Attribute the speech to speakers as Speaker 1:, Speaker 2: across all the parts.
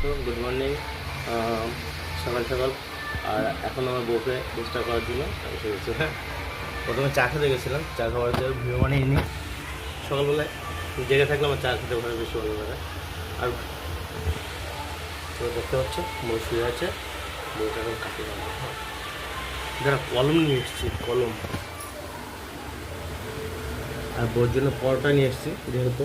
Speaker 1: আছো good morning সকাল সকাল। আর এখন আমার বউকে চেষ্টা করার জন্য এসে গেছে প্রথমে চা খেতে গেছিলাম। চা খাওয়ার জন্য ভিডিও বানিয়ে নিই সকালবেলায় জেগে থাকলে আমার চা খেতে ভালো, বেশি ভালো লাগে। আর দেখতে পাচ্ছ, বউ শুয়ে আছে। বউটা এখন কাটি যারা কলম নিয়ে এসেছি, কলম। আর বউর জন্য পরটা নিয়ে এসেছি, যেহেতু।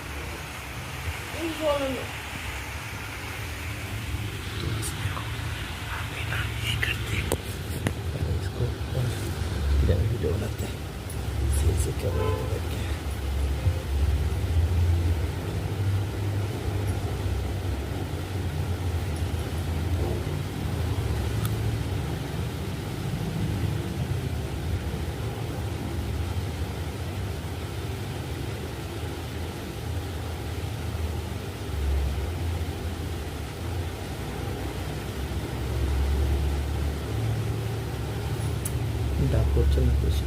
Speaker 1: 左不良になって成績が ডাক করছে না বেশি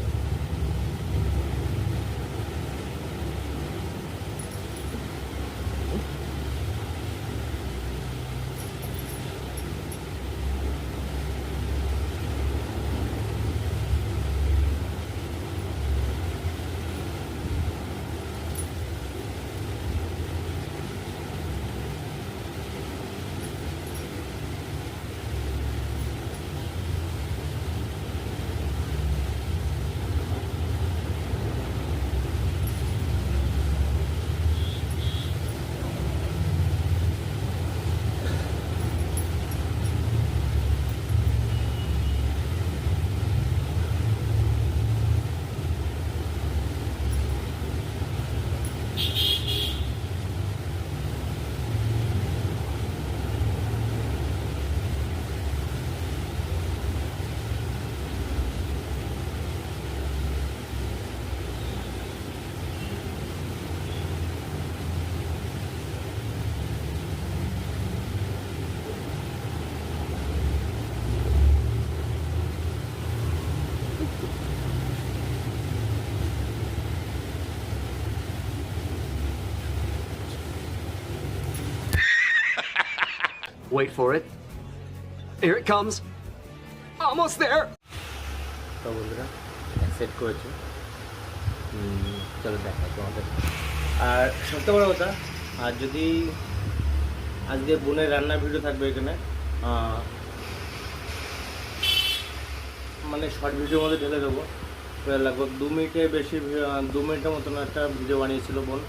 Speaker 2: Wait for it. Here it comes. Almost there.
Speaker 1: তো বন্ধুরা সেট করেছি চলো দেখা তোমাদের আর সবচেয়ে বড় কথা আর যদি আজকে বোনের রান্নার ভিডিও থাকবে এখানে মানে শর্ট ভিডিওর মধ্যে ঢেলে দেবো। লাগবে দু মিনিটে বেশি দু মিনিটের মতন একটা ভিডিও বানিয়েছিল বোন।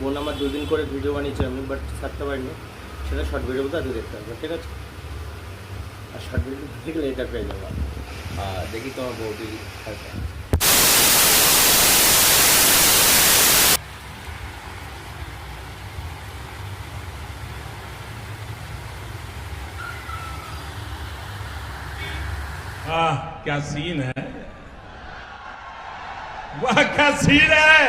Speaker 1: বোন আমার দুদিন করে ভিডিও বানিয়েছে আমি বাট ছাড়তে পারিনি। সেটা শর্ট ভিডিও মধ্যে আজকে দেখতে পারব ঠিক আছে? আর শর্ট ভিডিও দেখলে এটা পেয়ে যাব। আর দেখি তোমার বৌদি খাইতে
Speaker 3: वाह क्या सीन है वाह क्या सीन है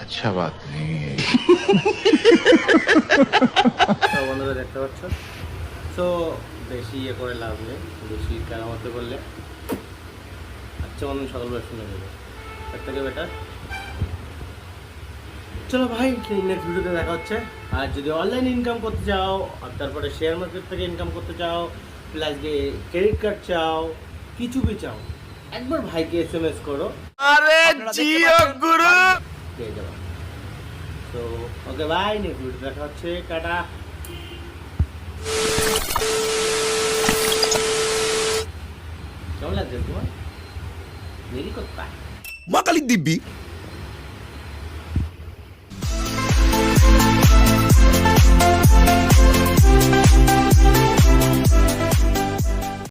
Speaker 4: अच्छा बात नहीं है
Speaker 1: তো বন্ধুরা দেখতে পাচ্ছ তো বেশি ইয়ে করে লাভ নেই বেশি কেরামতে করলে আচ্ছা মানুষ সকালবেলা শুনে নেবে তার থেকে বেটার চলো ভাই নেক্সট ভিডিওতে দেখা হচ্ছে। আর যদি অনলাইন ইনকাম করতে চাও আর তারপরে শেয়ার মার্কেট থেকে ইনকাম করতে চাও প্লাস যে ক্রেডিট কার্ড চাও কিছু বি চাও একবার ভাইকে এস এম এস করো আরে জিও গুরু! পেয়ে যাবা তো ওকে বাই নেক্সট ভিডিও দেখা হচ্ছে। টাটা। কেমন লাগছে তোমার? দেরি করতে
Speaker 5: Makalig dibi,